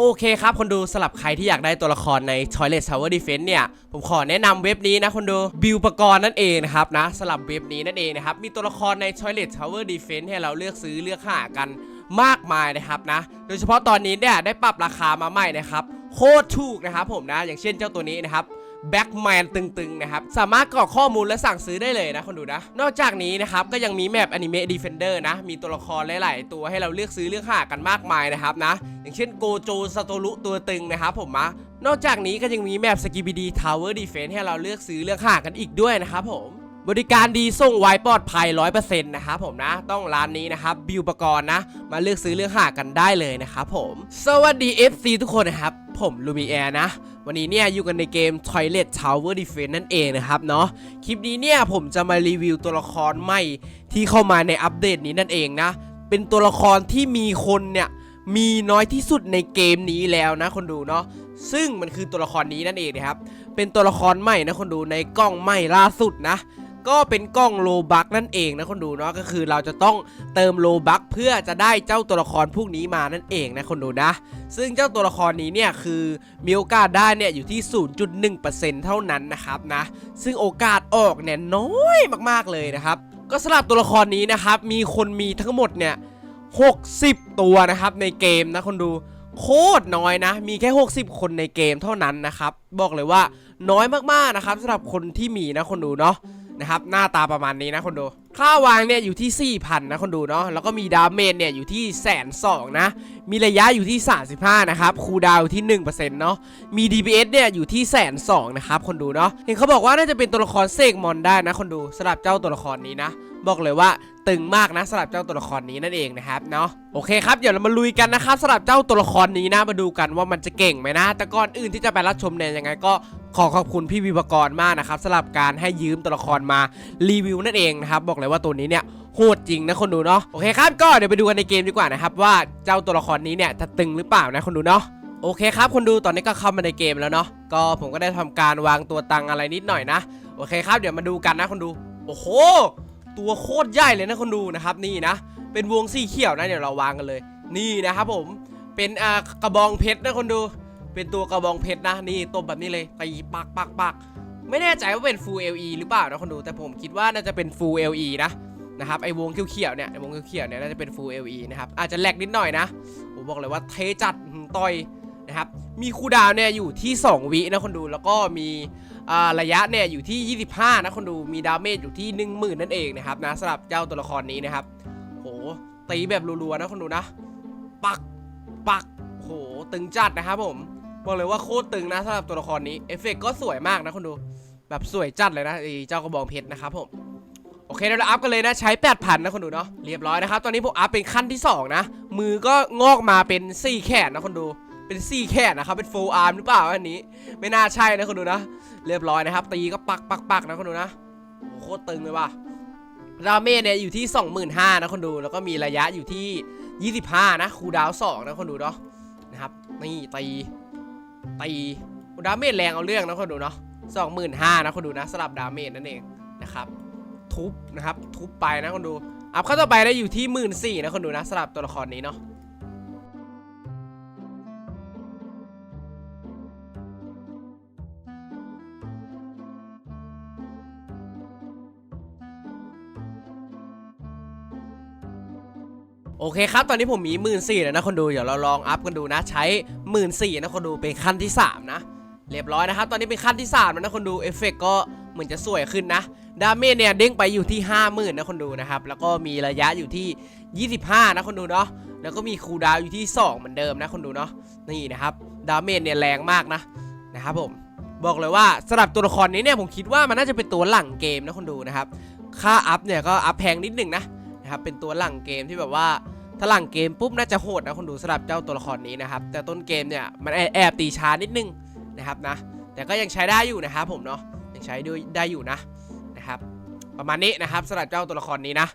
โอเคครับคนดูสลับใครที่อยากได้ตัวละครใน Toilet Tower Defense เนี่ย ผมขอแนะนำเว็บนี้นะคนดูบิวปกรณ์นั่นเองนะครับนะสลับเว็บนี้นั่นเองนะครับ มีตัวละครใน Toilet Tower Defense ให้เราเลือกซื้อเลือกหากันมากมายนะครับนะ โดยเฉพาะตอนนี้เนี่ยได้ปรับราคามาใหม่นะครับ โคตรถูกนะครับผมนะ อย่างเช่นเจ้าตัวนี้นะครับ แบ็กแมนตึงๆนะครับ สามารถกรอกข้อมูลและสั่งซื้อได้เลยนะคนดูนะ นอกจากนี้นะครับ ก็ยังมีแมปอนิเมะดีเฟนเดอร์นะ มีตัวละครหลายๆ ตัวให้เราเลือกซื้อเลือกหากันมากมายนะครับนะ อย่างเช่นโกโจสโตรุตัวตึงนะครับผมนะนอกจากนี้ก็ยังมีแมปสกิบิดีทาวเวอร์ดีเฟนให้เราเลือกซื้อเลือกหากันอีกด้วยนะครับผมบริการดีส่งไวปลอดภัย 100%นะครับผมนะ ต้องร้านนี้นะครับบิวปกรณ์นะ มาเลือกซื้อเลือกหากันได้เลยนะครับผม สวัสดี FC ทุกคนนะครับ ผมลูมิแอร์นะ วันนี้เนี่ยอยู่กันในเกม Toilet Tower Defense นั่นเองนะครับเนาะคลิปนี้เนี่ยผมจะมารีวิวตัวละครใหม่ที่เข้ามาในอัปเดตนี้นั่นเองนะ เป็นตัวละครที่มีคนเนี่ยมีน้อยที่สุดในเกมนี้แล้วนะคนดูเนาะซึ่งมันคือตัวละครนี้นั่นเองนะครับเป็นตัวละครใหม่นะคนดูในกล้องใหม่ล่าสุดนะ ก็เป็นกล้องโลบักนั่นเองนะคนดูเนาะก็คือเราจะต้องเติมโลบักเพื่อจะได้เจ้าตัวละครพวกนี้มานั่นเองนะคนดูนะ ซึ่งเจ้าตัวละครนี้เนี่ยคือมีโอกาสได้เนี่ยอยู่ที่ 0.1%เท่านั้นนะครับนะ ซึ่งโอกาสออกเนี่ยน้อยมากๆเลยนะครับ ก็สำหรับตัวละครนี้นะครับมีคนมีทั้งหมดเนี่ย60 ตัวนะครับในเกมนะคนดูโคตรน้อยนะ มีแค่ 60 คนในเกมเท่านั้นนะครับ บอกเลยว่าน้อยมากๆนะครับสำหรับคนที่มีนะคนดูเนาะ นะครับหน้าตาประมาณนี้นะคนดู ค่าวางเนี่ยอยู่ที่ 4,000 นะคนดูเนาะแล้วก็มีดาเมจเนี่ยอยู่ที่แสนสองนะ มีระยะอยู่ที่ 35 นะครับคูดาวอยู่ที่ 1%เนาะมี DPS เนี่ยอยู่ที่แสนสองนะครับคนดูเนาะเห็นเขาบอกว่าน่าจะเป็นตัวละครเซกมอนได้นะคนดูสำหรับเจ้าตัวละครนี้นะ บอกเลยว่าตึงมากนะสำหรับเจ้าตัวละครนี้นั่นเองนะครับเนาะโอเคครับเดี๋ยวเรามาลุยกันนะครับสำหรับเจ้าตัวละครนี้นะมาดูกันว่ามันจะเก่งไหมนะ แต่ก่อนอื่นที่จะไปรับชมเนี่ยยังไงก็ขอขอบคุณพี่วิวกรมากนะครับสำหรับการให้ยืมตัวละครมารีวิวนั่นเองนะครับบอกเลยว่าตัวนี้เนี่ยโหดจริงนะคนดูเนาะโอเคครับก็เดี๋ยวไปดูกันในเกมดีกว่านะครับว่าเจ้าตัวละครนี้เนี่ยจะตึงหรือเปล่านะคนดูเนาะโอเคครับคนดูตอนนี้ก็เข้ามาในเกมแล้วเนาะก็ผมก็ได้ทำการวางตัวตังอะไรนิดหน่อยนะ โอเคครับเดี๋ยวมาดูกันนะคนดู โอ้โห ตัวโคตรใหญ่เลยนะคนดูนะครับนี่นะ เป็นวงสีเขียวนะเดี๋ยวเราวางกันเลย นี่นะครับผมเป็นอ่ากระบองเพชรนะคนดู เป็นตัวกระบองเพชรนะนี่ตบแบบนี้เลยตีปักปักปักไม่แน่ใจว่าเป็น Full LE หรือเปล่านะคนดูแต่ผมคิดว่าน่าจะเป็น Full LE นะนะครับไอวงเขียวๆเนี่ยไอวงเขียวๆเนี่ยน่าจะเป็น Full LE นะครับอาจจะแหลกนิดหน่อยนะผมบอกเลยว่าเทจัดต่อยนะครับมีคูดาวเนี่ยอยู่ที่ 2 วินะคนดูแล้วก็มี ระยะเนี่ยอยู่ที่ 25 นะคนดูมีดาเมจอยู่ที่ 10,000 นั่นเองนะครับนะสำหรับเจ้าตัวละครนี้นะครับโหตีแบบรัวๆนะคนดูนะ ปักปักโหตึงจัดนะครับผมบอกเลยว่าโคตรตึงนะสำหรับตัวละครนี้เอฟเฟกต์ก็สวยมากนะคนดู แบบสวยจัดเลยนะไอเจ้ากระบองเพชรนะครับผมโอเคเดี๋ยวเราอัพกันเลยนะใช้ 8,000 นะคนดูเนาะเรียบร้อยนะครับ ตอนนี้ผมอัพเป็นขั้นที่ 2 นะ มือก็งอกมาเป็น 4 แขนนะคนดู เป็น4แขนนะครับ เป็น full arm หรือเปล่าอันนี้ ไม่น่าใช่นะคนดูนะ เรียบร้อยนะครับ ตีก็ปักปักปักนะคนดูนะโหโคตรตึงเลยว่ะดาเมจเนี่ยอยู่ที่ 25,000นะคนดู แล้วก็มีระยะอยู่ที่ 25 นะคูดาวน์2นะคนดูเนาะนะครับ นี่ตีตีดาเมจแรงเอาเรื่องนะคนดูเนาะ25,000นะคนดูนะสลับดาเมจนั่นเองนะครับ ทุบนะครับ ทุบไปนะคนดู อัพเข้าต่อไปได้อยู่ที่หมื่นสี่นะคนดูนะสำหรับตัวละครนี้เนาะ โอเคครับ ตอนนี้ผมมีหมื่นสี่แล้วนะคนดู เดี๋ยวเราลองอัพกันดูนะ ใช้หมื่นสี่นะคนดูเป็นขั้นที่ 3 นะ เรียบร้อยนะครับ ตอนนี้เป็นขั้นที่3แล้วนะคนดู เอฟเฟกก็เหมือนจะสวยขึ้นนะ ดาเมจเนี่ยเด้งไปอยู่ที่ 50,000นะคนดูนะครับ แล้วก็มีระยะอยู่ที่ 25 นะคนดูเนาะ แล้วก็มีคูดาวอยู่ที่ 2 เหมือนเดิมนะคนดูเนาะ นี่นะครับ ดาเมจเนี่ยแรงมากนะนะครับผม บอกเลยว่าสำหรับตัวละครนี้เนี่ยผมคิดว่ามันน่าจะเป็นตัวหลังเกมนะคนดูนะครับ ค่าอัพเนี่ยก็อัพแพงนิดหนึ่งนะ นะครับเป็นตัวหลังเกมที่แบบว่าถ้าหลังเกมปุ๊บน่าจะโหดนะคนดูสำหรับเจ้าตัวละครนี้นะครับแต่ต้นเกมเนี่ยมันแอบแอบตีช้านิดนึงนะครับนะแต่ก็ยังใช้ได้อยู่นะครับผมเนาะยังใช้ด้วยได้อยู่นะนะครับประมาณนี้นะครับสำหรับเจ้าตัวละครนี้นะ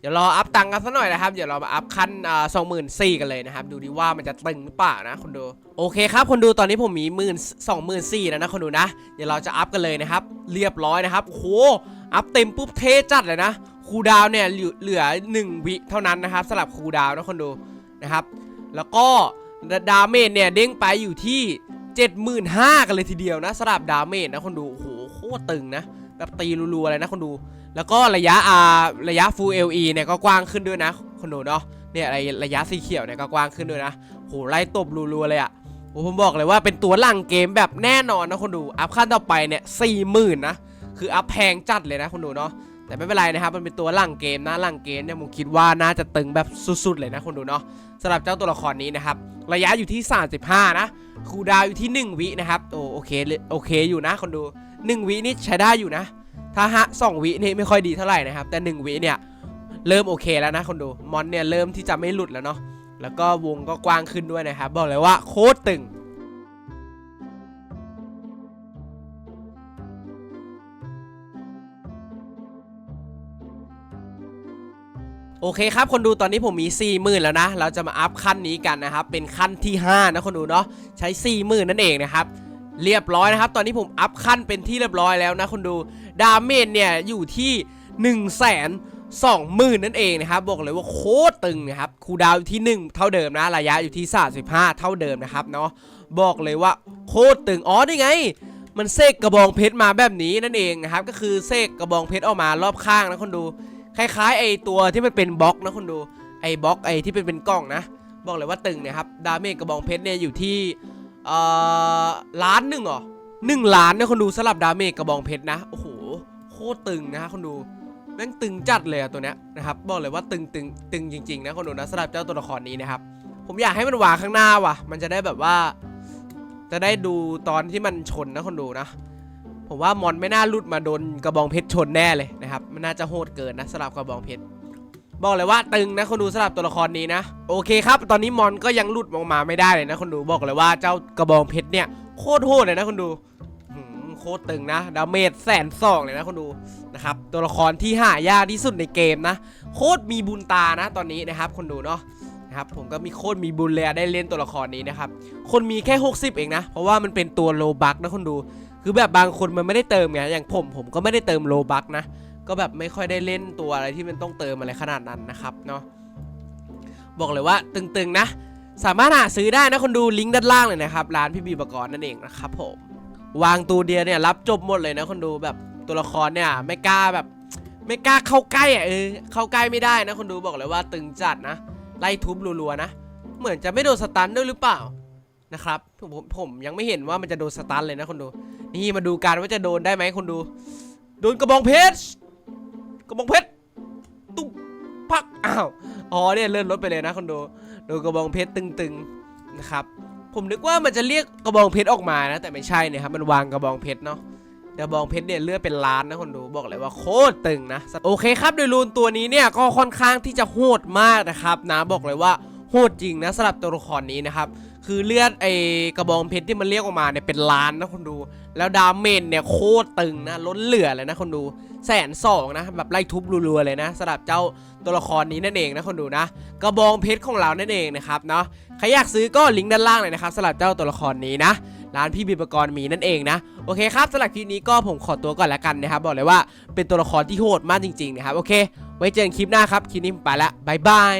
เดี๋ยวรออัพตังค์กันสักหน่อยนะครับ เดี๋ยวเรามาอัพขั้นสองหมื่นสี่กันเลยนะครับ ดูดิว่ามันจะตึงหรือเปล่านะคนดู โอเคครับคนดูตอนนี้ผมมีหมื่นสองหมื่นสี่แล้วนะคนดูนะ เดี๋ยวเราจะอัพกันเลยนะครับ เรียบร้อยนะครับโอ้โหอัพเต็มปุ๊บเทจัดเลยนะ คูดาวเนี่ยเหลือหลือ 1 วิเท่านั้นนะครับสำหรับคูดาวนะคนดูนะครับ แล้วก็ดาเมจเนี่ยเด้งไปอยู่ที่ 75,000 กันเลยทีเดียวนะสำหรับดาเมจนะคนดูโอ้โหโคตรตึงนะแบบตีรัวๆเลยนะคนดู แล้วก็ระยะอาระยะ Full LE เนี่ยก็กว้างขึ้นด้วยนะคนดูเนาะเนี่ยอะไรระยะสีเขียวเนี่ยก็กว้างขึ้นด้วยนะโหไล่ตบรัวๆเลยอะโอ้ผมบอกเลยว่าเป็นตัวหลังเกมแบบแน่นอนนะคนดู อัพขั้นต่อไปเนี่ยสี่หมื่นนะคืออัพแพงจัดเลยนะคนดูเนาะ แต่ไม่เป็นไรนะครับ มันเป็นตัวหลังเกมนะหลังเกมเนี่ยผมคิดว่าน่าจะตึงแบบสุดๆเลยนะคนดูเนาะสำหรับเจ้าตัวละครนี้นะครับ ระยะอยู่ที่ 35 นะคูดาวอยู่ที่ 1 วินะครับโอโอเคโอเคอยู่นะคนดู 1 วินี่ใช้ได้อยู่นะ ถ้าฮะสองวินี่ไม่ค่อยดีเท่าไหร่นะครับ แต่ 1 วิเนี่ยเริ่มโอเคแล้วนะคนดูมอนเนี่ยเริ่มที่จะไม่หลุดแล้วเนาะแล้วก็วงก็กว้างขึ้นด้วยนะครับบอกเลยว่าโคตรตึง โอเคครับคนดูตอนนี้ผมมี 4 0,000 แล้วนะ เราจะมาอัพขั้นนี้กันนะครับ เป็นขั้นที่ 5 นะคนดูเนาะใช้ 4 0,000 นั่นเองนะครับ เรียบร้อยนะครับ ตอนนี้ผมอัพขั้นเป็นที่เรียบร้อยแล้วนะคนดูดาเมจเนี่ยอยู่ที่1 2 0 0 0 0 นั่นเองนะครับ บอกเลยว่าโคตรตึงนะครับคูดาวอยู่ที่ 1 เท่าเดิมนะ ระยะอยู่ที่ 35 เท่าเดิมนะครับเนาะบอกเลยว่าโคตรตึงอ๋อนี่ไงมันเสกกระบองเพชรมาแบบนี้นั่นเองนะครับก็คือเสกกระบองเพชรออกมารอบข้างนะคนดู คล้ายๆไอตัวที่มันเป็นบล็อกนะคุณดูไอบล็อกไอที่เป็นเป็นกล้องนะ บอกเลยว่าตึงเนี่ยครับดาเมจกระบองเพชรเนี่ยอยู่ที่เอ่อล้านหนึ่งเหรอหนึ่งล้านนะคนดูสลับดาเมจกระบองเพชรนะโอ้โหโคตรตึงนะคนดูแม่งตึงจัดเลยอะตัวเนี้ยนะครับบอกเลยว่าตึงตึงตึงจริงๆนะคนดูนะสำหรับเจ้าตัวละครนี้นะครับผมอยากให้มันวางข้างหน้าว่ะ มันจะได้แบบว่า จะได้ดูตอนที่มันชนนะคนดูนะ ผมว่ามอนไม่น่าลุดมาโดนกระบองเพชรชนแน่เลย มันน่าจะโหดเกินนะสำหรับกระบองเพชรบอกเลยว่าตึงนะคนดูสำหรับตัวละครนี้นะ โอเคครับ ตอนนี้มอนก็ยังหลุดออกมาไม่ได้เลยนะคนดูบอกเลยว่าเจ้ากระบองเพชรเนี่ยโคตรโหดเลยนะคนดูโคตรตึงนะดาเมจแสนสองเลยนะคนดูนะครับตัวละครที่หายากที่สุดในเกมนะ โคตรมีบุญตานะตอนนี้นะครับ คนดูเนาะนะครับผมก็มีโคตรมีบุญเลยได้เล่นตัวละครนี้นะครับคนมีแค่ 60 เองนะ เพราะว่ามันเป็นตัวโลบักนะคนดู คือแบบบางคนมันไม่ได้เติมไงอย่างผมผมก็ไม่ได้เติมโลบักนะ ก็แบบไม่ค่อยได้เล่นตัวอะไรที่มันต้องเติมอะไรขนาดนั้นนะครับเนาะบอกเลยว่าตึงๆนะ สามารถหาซื้อได้นะคนดูลิงก์ด้านล่างเลยนะครับร้านพี่บีบกรนั่นเองนะครับผมวางตัวเดียเนี่ยรับจบหมดเลยนะคนดูแบบตัวละครเนี่ยไม่กล้าแบบไม่กล้าเข้าใกล้อะเออเข้าใกล้ไม่ได้นะคนดูบอกเลยว่าตึงจัดนะ ไล่ทุบรัวๆนะ เหมือนจะไม่โดนสตันด้วยหรือเปล่านะครับผมผมผมยังไม่เห็นว่ามันจะโดนสตันเลยนะคนดู นี่มาดูกันว่าจะโดนได้ไหมคนดู โดนกระบองเพชร กระบองเพชรตุ๊บพักอ้าวอ๋อเนี่ยเลื่อนรถไปเลยนะคนดูดนกระบองเพชรตึงๆนะครับผมนึกว่ามันจะเรียกกระบองเพชรออกมานะแต่ไม่ใช่เนี่ยครับมันวางกระบองเพชรเนาะกระบองเพชรเนี่ยเลือดเป็นล้านนะคนดูบอกเลยว่าโคตรตึงนะโอเคครับโดยรูนตัวนี้เนี่ยก็ค่อนข้างที่จะโหดมากนะครับนะบอกเลยว่าโหดจริงนะสำหรับตัวละครนี้นะครับ คือเลือดไอกระบองเพชรที่มันเรียกออกมาเนี่ยเป็นล้านนะคนดู แล้วดาเมจเนี่ยโคตรตึงนะล้นเหลือเลยนะคนดูแสนสองนะแบบไล่ทุบรัวๆเลยนะสำหรับเจ้าตัวละครนี้นั่นเองนะคนดูนะ กระบองเพชรของเรานั่นเองนะครับเนาะใครอยากซื้อก็ลิงก์ด้านล่างเลยนะครับสำหรับเจ้าตัวละครนี้นะร้านพี่บิบกรมีนั่นเองนะโอเคครับสำหรับคลิปนี้ก็ผมขอตัวก่อนแล้วกันนะครับบอกเลยว่าเป็นตัวละครที่โหดมากจริงๆนะครับโอเค ไว้เจอกันคลิปหน้าครับคลิปนี้ผมไปละบายบาย